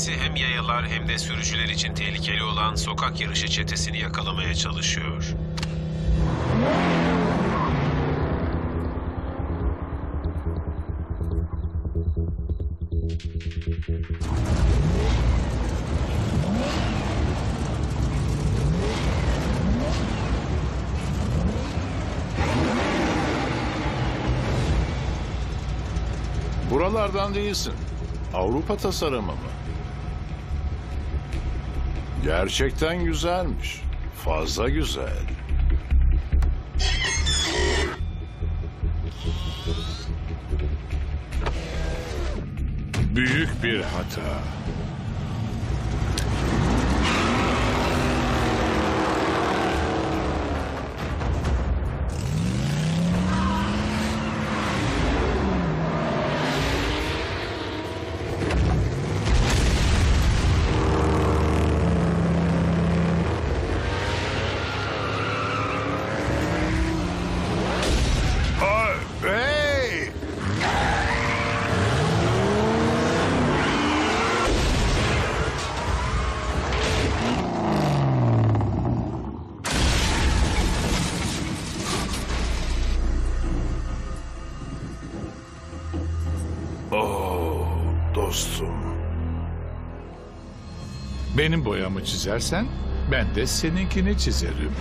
polisi hem yayalar hem de sürücüler için tehlikeli olan sokak yarışı çetesini yakalamaya çalışıyor. Buralardan değilsin. Avrupa tasarımı mı? Gerçekten güzelmiş. Fazla güzel. Büyük bir hata. Benim boyamı çizersen ben de seninkini çizerim.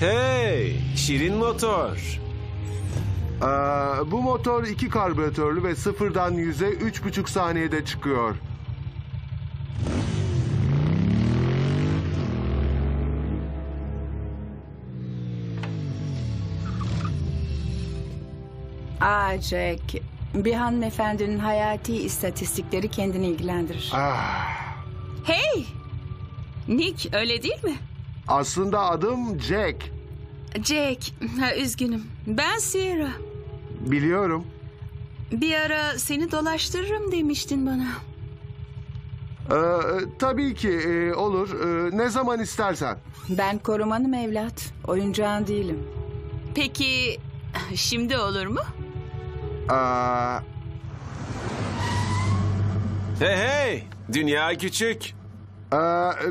Hey, şirin motor. Ee, bu motor iki karbüratörlü ve sıfırdan yüze üç buçuk saniyede çıkıyor. Aa Jack, bir hanımefendinin hayati istatistikleri kendini ilgilendirir. Ah, Hey! Nick öyle değil mi? Aslında adım Jack. Jack, ha, üzgünüm. Ben Sierra. Biliyorum. Bir ara seni dolaştırırım demiştin bana. Ee, tabii ki e, olur. Ee, ne zaman istersen. Ben korumanım evlat, oyuncağın değilim. Peki şimdi olur mu? Ee, Hey hey, dünya küçük. ee,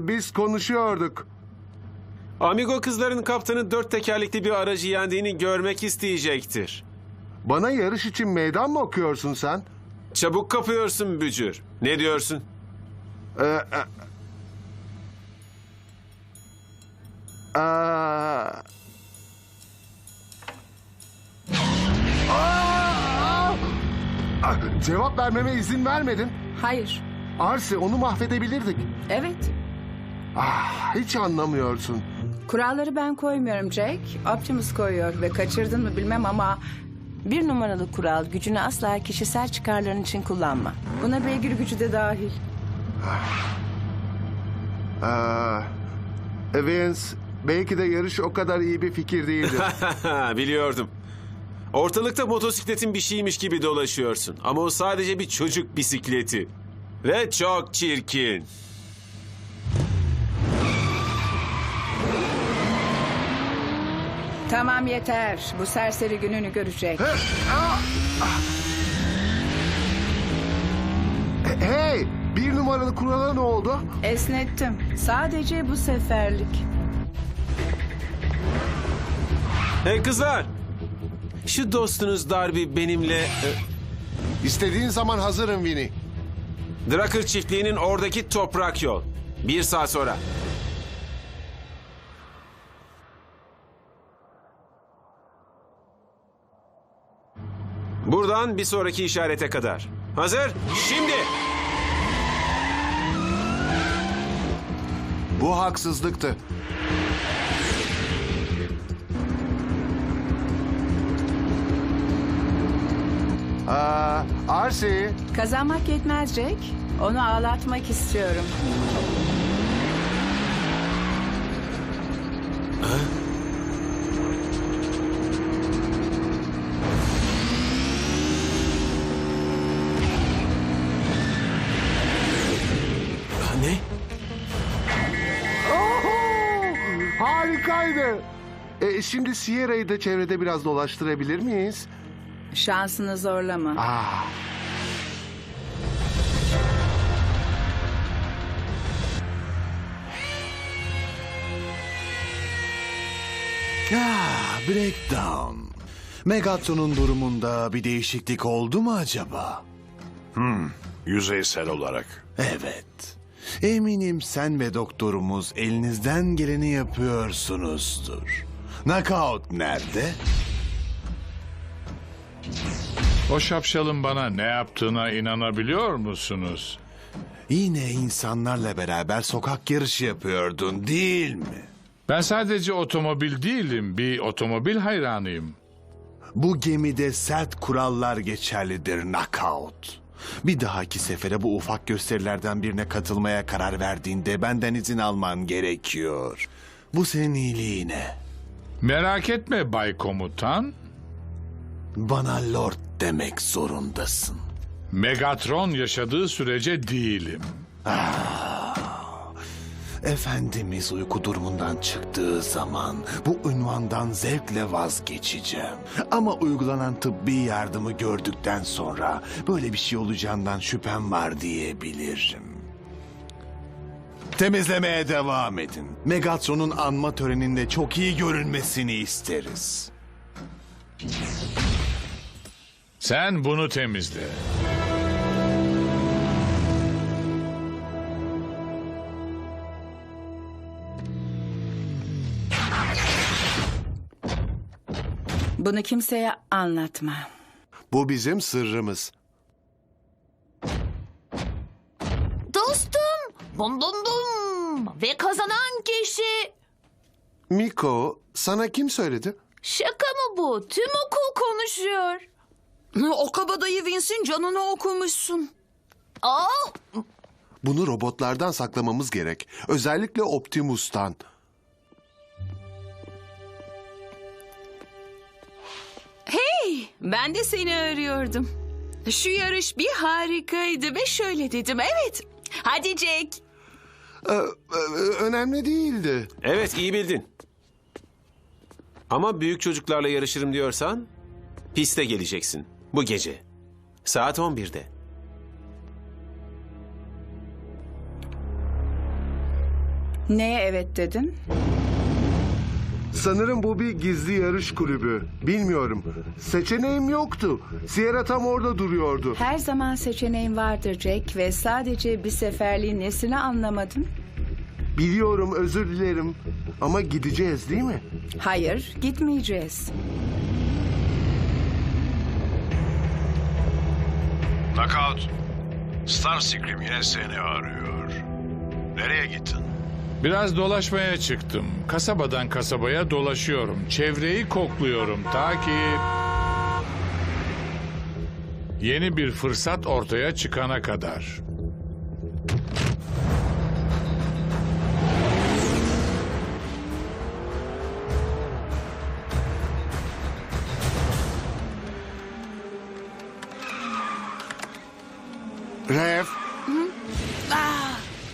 biz konuşuyorduk. Amigo kızların kaptanı dört tekerlekli bir aracı yendiğini görmek isteyecektir. Bana yarış için meydan mı okuyorsun sen? Çabuk kapıyorsun bücür. Ne diyorsun? Ee, e- Ee, Aa! Ah, Cevap vermeme izin vermedin. Hayır, Arsi onu mahvedebilirdik. evet. Ah, hiç anlamıyorsun. Kuralları ben koymuyorum Jack, Optimus koyuyor ve kaçırdın mı bilmem ama... Bir numaralı kural gücünü asla kişisel çıkarların için kullanma. Buna beygir gücü de dahil. Ee, Vince, belki de yarış o kadar iyi bir fikir değildir. Biliyordum. Ortalıkta motosikletin bir şeymiş gibi dolaşıyorsun. Ama o sadece bir çocuk bisikleti. Ve çok çirkin. Tamam yeter, bu serseri gününü görecek. hey, bir numaralı kurala ne oldu? Esnettim, sadece bu seferlik. Hey kızlar. Şu dostunuz Darby benimle... e, İstediğin zaman hazırım Vini. Drakır çiftliğinin oradaki toprak yol. Bir saat sonra. Buradan bir sonraki işarete kadar. Hazır? Şimdi! Bu haksızlıktı. Aa, Arsi, Kazanmak yetmez Jack. Onu ağlatmak istiyorum. E, şimdi Sierra'yı da çevrede biraz dolaştırabilir miyiz? Şansını zorlama. Aa. Ah, breakdown. Megatron'un durumunda bir değişiklik oldu mu acaba? Yüzeysel olarak. Evet. Eminim sen ve doktorumuz elinizden geleni yapıyorsunuzdur. Knockout nerede? O şapşalın bana ne yaptığına inanabiliyor musunuz? Yine insanlarla beraber sokak yarışı yapıyordun değil mi? Ben sadece otomobil değilim, bir otomobil hayranıyım. Bu gemide sert kurallar geçerlidir Knockout. Bir dahaki sefere bu ufak gösterilerden birine katılmaya karar verdiğinde benden izin alman gerekiyor. Bu senin iyiliğine. Merak etme Bay Komutan, Bana Lord demek zorundasın. Megatron yaşadığı sürece değilim. Efendimiz uyku durumundan çıktığı zaman bu ünvandan zevkle vazgeçeceğim. Ama uygulanan tıbbi yardımı gördükten sonra böyle bir şey olacağından şüphem var diyebilirim. Temizlemeye devam edin. Megatron'un anma töreninde çok iyi görünmesini isteriz. Sen bunu temizle. Bunu kimseye anlatma. Bu bizim sırrımız. Bum bum bum. Ve kazanan kişi. Miko, sana kim söyledi? Şaka mı bu? Tüm okul konuşuyor. O kabadayı Vince'in canını okumuşsun. Aa, Bunu robotlardan saklamamız gerek. Özellikle Optimus'tan. Hey, ben de seni arıyordum. Şu yarış bir harikaydı ve şöyle dedim. Evet, hadi Jack. Ee, e, önemli değildi. Evet iyi bildin. Ama büyük çocuklarla yarışırım diyorsan piste geleceksin bu gece. Saat 11'de. Neye evet dedin? Sanırım bu bir gizli yarış kulübü. Bilmiyorum. Seçeneğim yoktu. Sierra tam orada duruyordu. Her zaman seçeneğin vardır Jack ve sadece bir seferliğin nesini anlamadın? Biliyorum, özür dilerim. Ama gideceğiz değil mi? Hayır, gitmeyeceğiz. Knockout. Starscream yine seni arıyor. Nereye gittin? Biraz dolaşmaya çıktım. Kasabadan kasabaya dolaşıyorum. Çevreyi kokluyorum ta ki... Yeni bir fırsat ortaya çıkana kadar. Ref.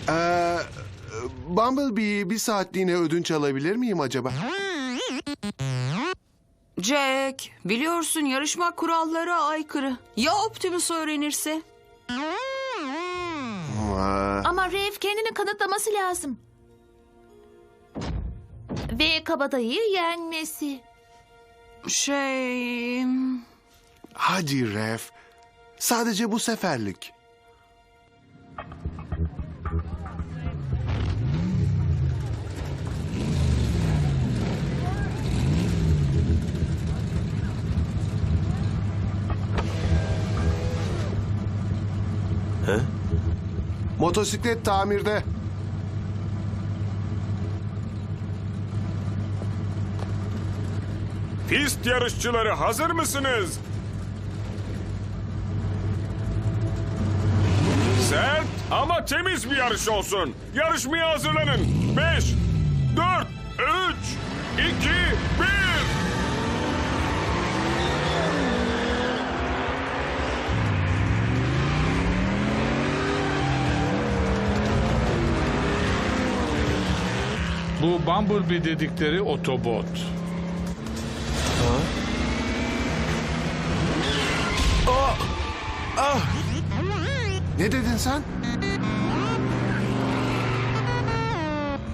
Ee, Bumblebee bir saatliğine ödünç alabilir miyim acaba? Jack, biliyorsun yarışma kurallara aykırı. Ya Optimus öğrenirse? Ama Rev kendini kanıtlaması lazım. Ve kabadayıyı yenmesi. Şey... hadi Ref. Sadece bu seferlik. Motosiklet tamirde. Pist yarışçıları hazır mısınız? Sert ama temiz bir yarış olsun. Yarışmaya hazırlanın. 5, 4, 3, 2, 1. Bu Bumblebee dedikleri otobot. Ne dedin sen?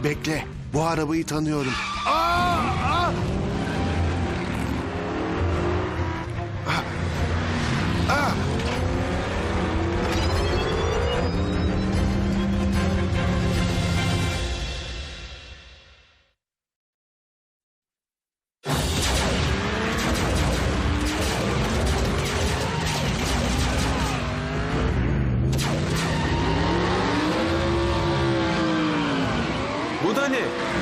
Bekle. Bu arabayı tanıyorum. Aa! Ne?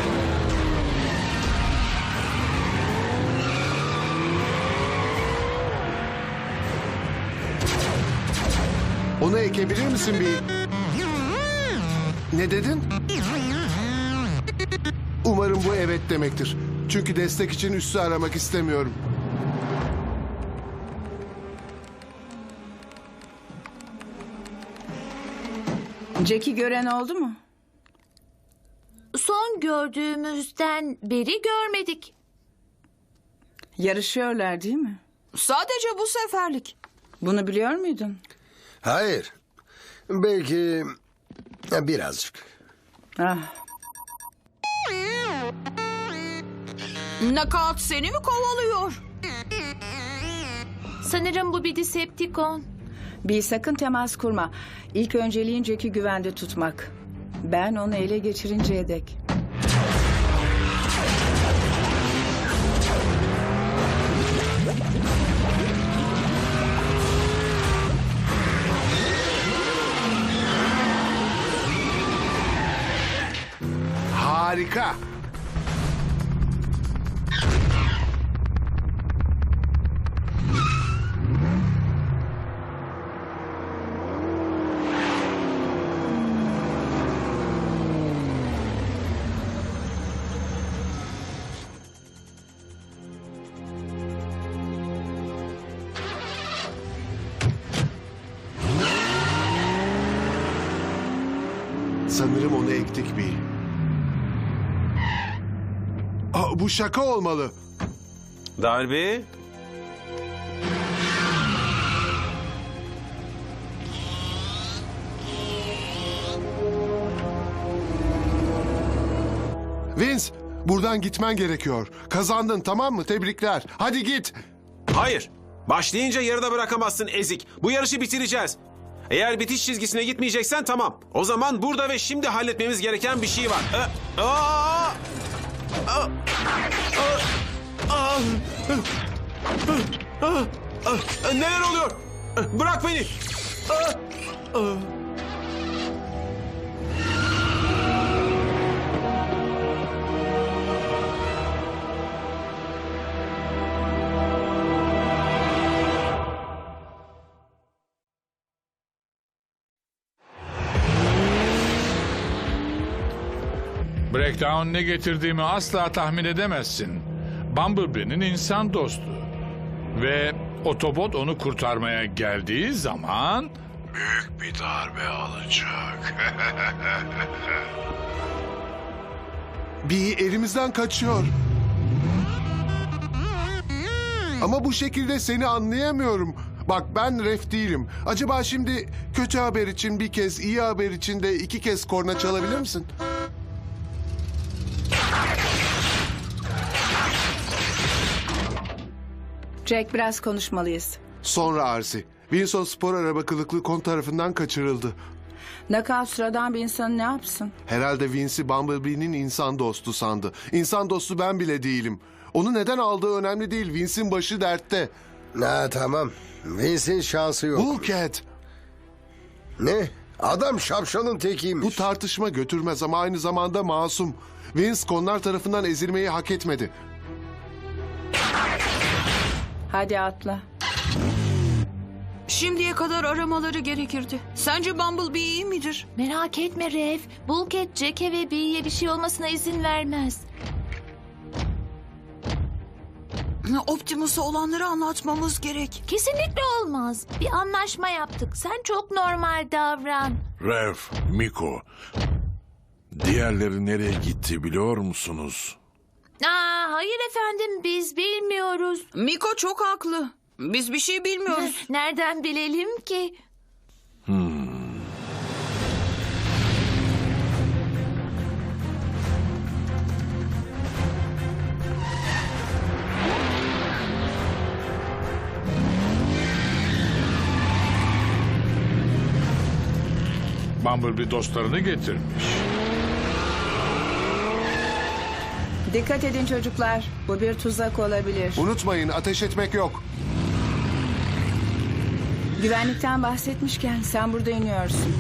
Onu ekebilir misin bir? Ne dedin? Umarım bu evet demektir. Çünkü destek için üssü aramak istemiyorum. Jack'i gören oldu mu? Son gördüğümüzden beri görmedik. Yarışıyorlar değil mi? Sadece bu seferlik. Bunu biliyor muydun? Hayır. Belki ya, birazcık. Ah, Knockout seni mi kovalıyor? Sanırım bu bir Decepticon. bir sakın temas kurma. İlk önceliğin Jack'i güvende tutmak. Ben onu ele geçirinceye dek. Harika. Sanırım onu ektik bir. Aa, bu şaka olmalı. Darby? Vince, buradan gitmen gerekiyor. Kazandın tamam mı? Tebrikler. Hadi git. Hayır. Başlayınca yarıda bırakamazsın ezik. Bu yarışı bitireceğiz. Eğer bitiş çizgisine gitmeyeceksen tamam. O zaman burada ve şimdi halletmemiz gereken bir şey var. Ee, aa! Aa! Neler oluyor? Bırak beni. Aa! Aa! Breakdown ne getirdiğimi asla tahmin edemezsin. Bumblebee'nin insan dostu. Ve otobot onu kurtarmaya geldiği zaman... Büyük bir darbe alacak. Bir elimizden kaçıyor. Ama bu şekilde seni anlayamıyorum. Bak ben ref değilim. Acaba şimdi kötü haber için bir kez, iyi haber için de iki kez korna çalabilir misin? Jack biraz konuşmalıyız. Sonra Arsi. Wilson spor araba kılıklı kon tarafından kaçırıldı. Knockout sıradan bir insan ne yapsın? Herhalde Vince'i Bumblebee'nin insan dostu sandı. İnsan dostu ben bile değilim. Onu neden aldığı önemli değil. Vince'in başı dertte. Ha tamam. Vince'in şansı yok. Bulkhead. Ne? Adam şapşalın tekiymiş. Bu tartışma götürmez ama aynı zamanda masum. Vince konlar tarafından ezilmeyi hak etmedi. Hadi atla. Şimdiye kadar aramaları gerekirdi. Sence Bumblebee iyi midir? Merak etme Rev. Bulket, Jack'e ve Bee'ye bir şey olmasına izin vermez. Optimus'a olanları anlatmamız gerek. Kesinlikle olmaz. Bir anlaşma yaptık. Sen çok normal davran. Rev, Miko. Diğerleri nereye gitti biliyor musunuz? Aa, hayır efendim biz bilmiyoruz. Miko çok haklı. Biz bir şey bilmiyoruz. Nereden bilelim ki? Bumblebee dostlarını getirmiş. Dikkat edin çocuklar. Bu bir tuzak olabilir. Unutmayın ateş etmek yok. Güvenlikten bahsetmişken sen burada iniyorsun.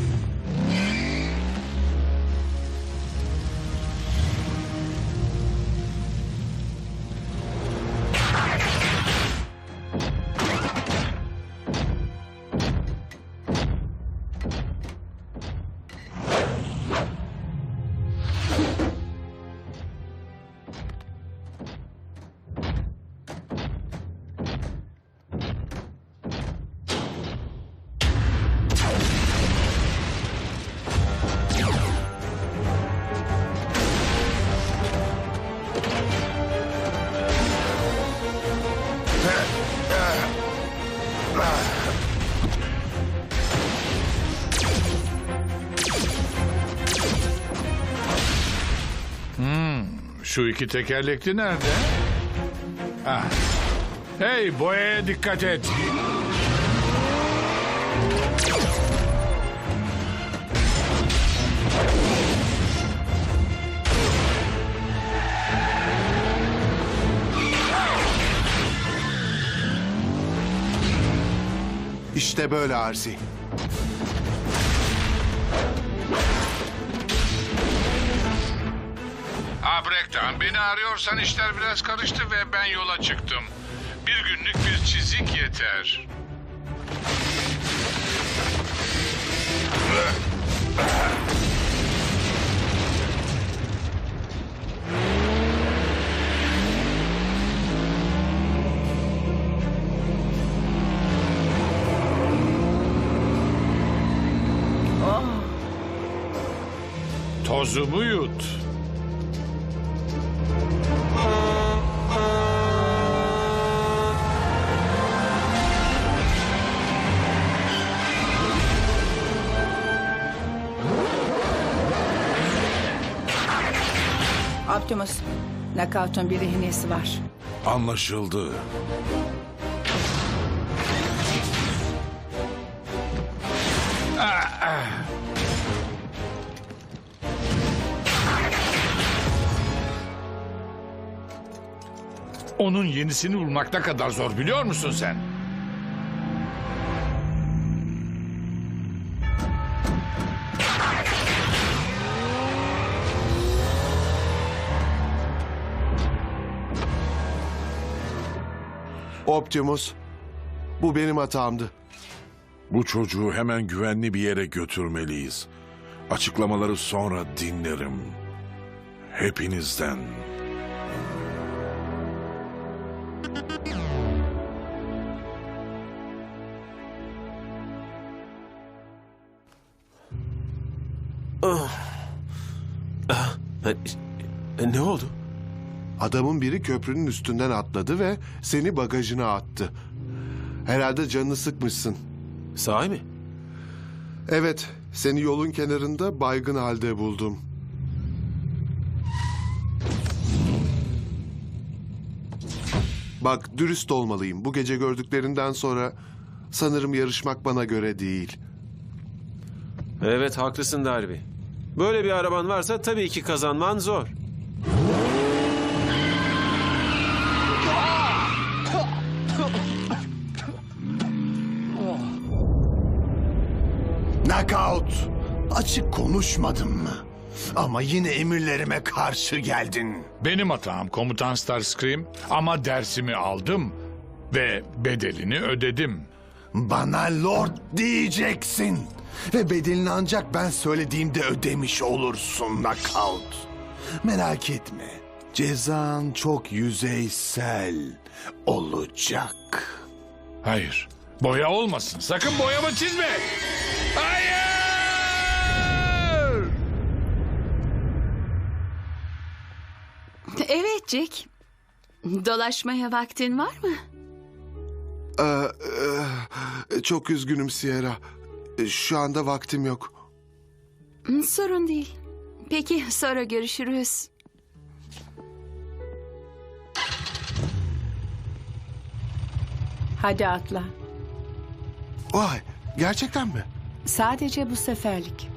Şu iki tekerlekli nerede? Ah. Hey boyaya dikkat et. İşte böyle Arsi. Ha Breakdown beni arıyorsan işler biraz karıştı ve ben yola çıktım. Bir günlük bir çizik yeter. Tozumu yut. Optimus, Knockout'un bir rehinesi var. Anlaşıldı. Onun yenisini bulmak ne kadar zor biliyor musun sen? Optimus. Bu benim hatamdı. Bu çocuğu hemen güvenli bir yere götürmeliyiz. Açıklamaları sonra dinlerim. Hepinizden. E, ne oldu? Adamın biri köprünün üstünden atladı ve seni bagajına attı. Herhalde canını sıkmışsın. Sahi mi? Evet, seni yolun kenarında baygın halde buldum. Bak dürüst olmalıyım. Bu gece gördüklerinden sonra sanırım yarışmak bana göre değil. Evet haklısın Darby. Böyle bir araban varsa tabii ki kazanman zor. Knockout. Açık konuşmadım mı? Ama yine emirlerime karşı geldin. Benim hatam komutan Starscream ama dersimi aldım ve bedelini ödedim. Bana Lord diyeceksin. Ve bedelini ancak ben söylediğimde ödemiş olursun Knockout. Merak etme. Cezan çok yüzeysel olacak. Hayır. Boya olmasın. Sakın boyama çizme. Jack. Dolaşmaya vaktin var mı? Ee, e, çok üzgünüm Sierra. E, Şu anda vaktim yok. Hmm, Sorun değil. Peki sonra görüşürüz. Hadi atla. Vay, gerçekten mi? Sadece bu seferlik.